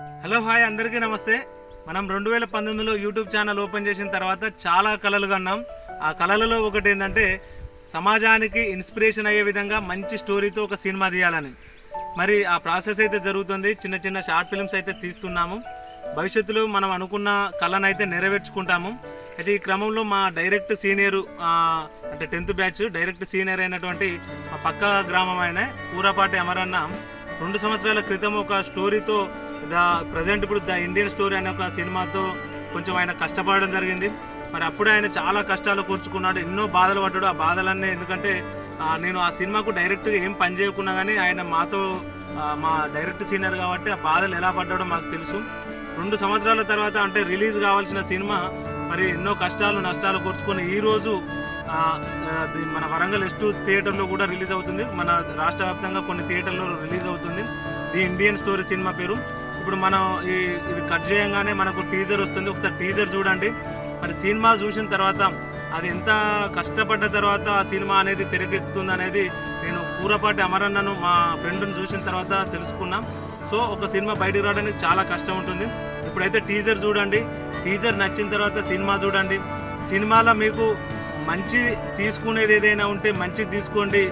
Hello hi అందరికీ నమస్తే. మనం రెండు వేల పంతొమ్మిదిలో యూట్యూబ్ ఛానల్ ఓపెన్ చేసిన తర్వాత చాలా కళలు కన్నాం ఆ కళలలో ఒకటి ఏంటంటే సమాజానికి ఇన్స్పిరేషన్ అయ్యే విధంగా మంచి స్టోరీతో ఒక సినిమా తీయాలని. మరి ఆ ప్రాసెస్ అయితే జరుగుతుంది. చిన్న చిన్న షార్ట్ ఫిల్మ్స్ అయితే తీస్తున్నాము. భవిష్యత్తులో మనం అనుకున్న కళను అయితే నెరవేర్చుకుంటాము. అయితే ఈ క్రమంలో మా డైరెక్ట్ సీనియర్ అంటే టెన్త్ బ్యాచ్ డైరెక్ట్ సీనియర్ అయినటువంటి మా పక్క గ్రామం ఆయన కూరపాటి అమరన్న రెండు సంవత్సరాల క్రితం ఒక స్టోరీతో ద ప్రజెంట్ ఇప్పుడు ద ఇండియన్ స్టోరీ అనే ఒక సినిమాతో కొంచెం ఆయన కష్టపడడం జరిగింది. మరి అప్పుడు ఆయన చాలా కష్టాలు కూర్చుకున్నాడు ఎన్నో బాధలు పడ్డాడు. ఆ బాధలన్నీ ఎందుకంటే నేను ఆ సినిమాకు డైరెక్ట్గా ఏం పని చేయకున్నా కానీ ఆయన మాతో మా డైరెక్ట్ సీనియర్ కాబట్టి ఆ బాధలు ఎలా పడ్డాడో మాకు తెలుసు. రెండు సంవత్సరాల తర్వాత అంటే రిలీజ్ కావాల్సిన సినిమా మరి ఎన్నో కష్టాలు నష్టాలు కూర్చుకొని ఈరోజు మన వరంగల్ ఎస్ థియేటర్లో కూడా రిలీజ్ అవుతుంది. మన రాష్ట్ర వ్యాప్తంగా కొన్ని థియేటర్లో రిలీజ్ అవుతుంది. ది ఇండియన్ స్టోరీ సినిమా పేరు. ఇప్పుడు మనం ఈ ఇది కట్ చేయంగానే మనకు టీజర్ వస్తుంది. ఒకసారి టీజర్ చూడండి. మరి సినిమా చూసిన తర్వాత అది ఎంత కష్టపడ్డ తర్వాత ఆ సినిమా అనేది తెరకెక్కుతుంది అనేది నేను కూరపాటి అమరన్నను మా ఫ్రెండ్ని చూసిన తర్వాత తెలుసుకున్నాం. సో ఒక సినిమా బయటకు రావడానికి చాలా కష్టం ఉంటుంది. ఇప్పుడైతే టీజర్ చూడండి. టీజర్ నచ్చిన తర్వాత సినిమా చూడండి. సినిమాలో మీకు మంచి తీసుకునేది ఏదైనా ఉంటే మంచి తీసుకోండి.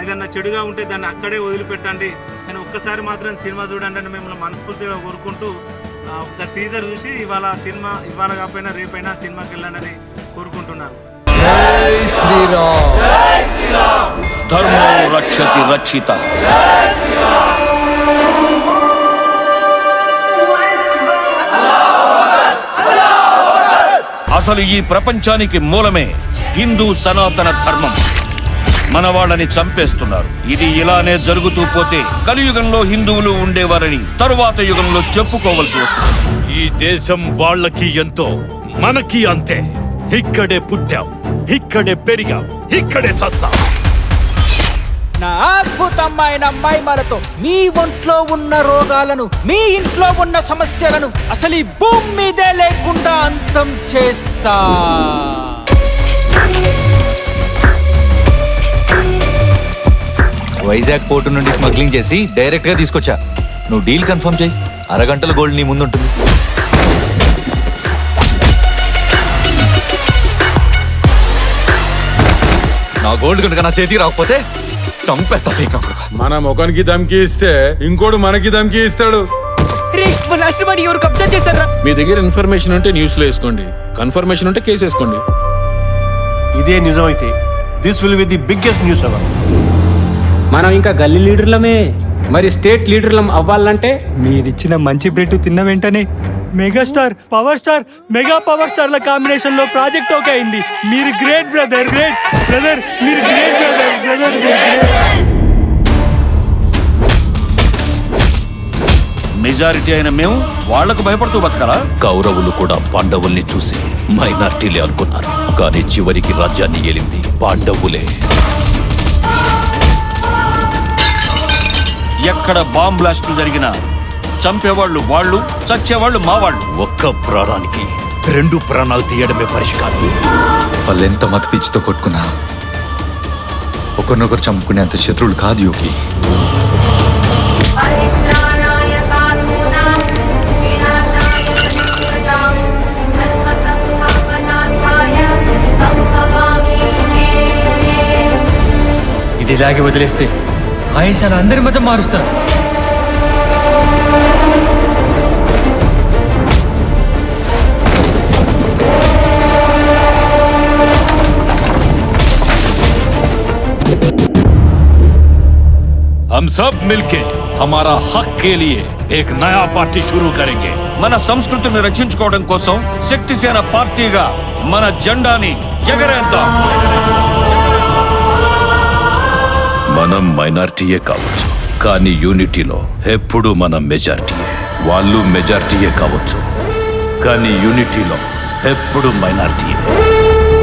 ఏదన్నా చెడుగా ఉంటే దాన్ని అక్కడే వదిలిపెట్టండి. ఒక్కసారి మాత్రం సినిమా చూడండి అని మిమ్మల్ని మనస్ఫూర్తిగా కోరుకుంటూ ఒకసారి టీజర్ చూసి ఇవాళ సినిమా ఇవాళ కాకపోయినా రేపైనా సినిమాకి వెళ్ళాలని కోరుకుంటున్నాను. జై శ్రీరామ్. ధర్మో రక్షతి రక్షిత. అసలు ఈ ప్రపంచానికి మూలమే హిందూ సనాతన ధర్మం. మన వాళ్ళని చంపేస్తున్నారు. ఇది ఇలానే జరుగుతూ పోతే కలియుగంలో హిందువులు ఉండేవారని తరువాత యుగంలో చెప్పుకోవలసి వస్తుంది. ఈ దేశం వాళ్ళకి ఎంతో మనకి అంతే. ఇక్కడే పుట్టాం ఇక్కడే పెరిగాం ఇక్కడే చస్తాం. నా అద్భుతమైన అమ్మాయిమలతో మీ ఒంట్లో ఉన్న రోగాలను మీ ఇంట్లో ఉన్న సమస్యలను అసలు ఈ భూమి మీదే లేకుండా అంతం చేస్తా. వైజాగ్ పోర్టు నుండి స్మగ్లింగ్ చేసి డైరెక్ట్గా తీసుకొచ్చా. నువ్వు డీల్ కన్ఫర్మ్ చేయి. అరగంటల గోల్డ్ నీ ముందుంటుంది. నా గోల్డ్ కనుక నా చేతికి రాకపోతే చంపేస్తా మన ముఖానికి ధమ్కి ఇస్తే ఇంకోడు మనకి ధమ్కి ఇస్తాడు. మీ దగ్గర ఇన్ఫర్మేషన్ ఉంటే న్యూస్లో వేసుకోండి. కన్ఫర్మేషన్ ఉంటే కేసు వేసుకోండి. ఇదే నిజమైతే. This will be the biggest news hour మనం ఇంకా గల్లీ లీడర్లమే. మరి స్టేట్ లీడర్లం అవ్వాలంటే? మీరిచ్చిన మంచి బ్రెడ్ తిన్న వెంటనే megastar power star mega power స్టార్ల కాంబినేషన్లో ప్రాజెక్ట్ ఓకే అయింది. మీరు గ్రేట్ బ్రదర్ గ్రేట్ బ్రదర్ మీరు గ్రేట్ బ్రదర్ బ్రదర్ మెజారిటీ అయిన మేము వాళ్ళకు భయపడుతూ బతకాలా? కౌరవులు కూడా పాండవుల్ని చూసి మైనార్టీలే అనుకున్నారు. కానీ చివరికి రాజ్యాన్ని ఏలింది పాండవులే. ఎక్కడ బాంబ్ బ్లాస్టులు జరిగినా చంపేవాళ్ళు వాళ్ళు చచ్చేవాళ్ళు మావాళ్ళు ఒక్క ప్రాణానికి రెండు ప్రాణాలు తీయడమే పరిష్కారం. వాళ్ళు ఎంత మత పిచ్చితో కొట్టుకున్నా ఒకరినొకరు చంపుకునేంత శత్రువులు కాదు యోగి. ఇది ఇలాగే వదిలేస్తే ఆయేషాలు అందరి మతం మారుస్తారు हम सब मिलके हमारा हक के लिए एक नया पार्टी शुरू करेंगे మన సంస్కృతిని రక్షించుకోవడం కోసం శక్తిసేన పార్టీగా మన జెండాని ఎగరేద్దాం మనం మైనార్టీయే కావచ్చు. కానీ యూనిటీలో ఎప్పుడు మనం మెజార్టీయే. వాళ్ళు మెజార్టీయే కావచ్చు. కానీ యూనిటీలో ఎప్పుడు మైనార్టీయే.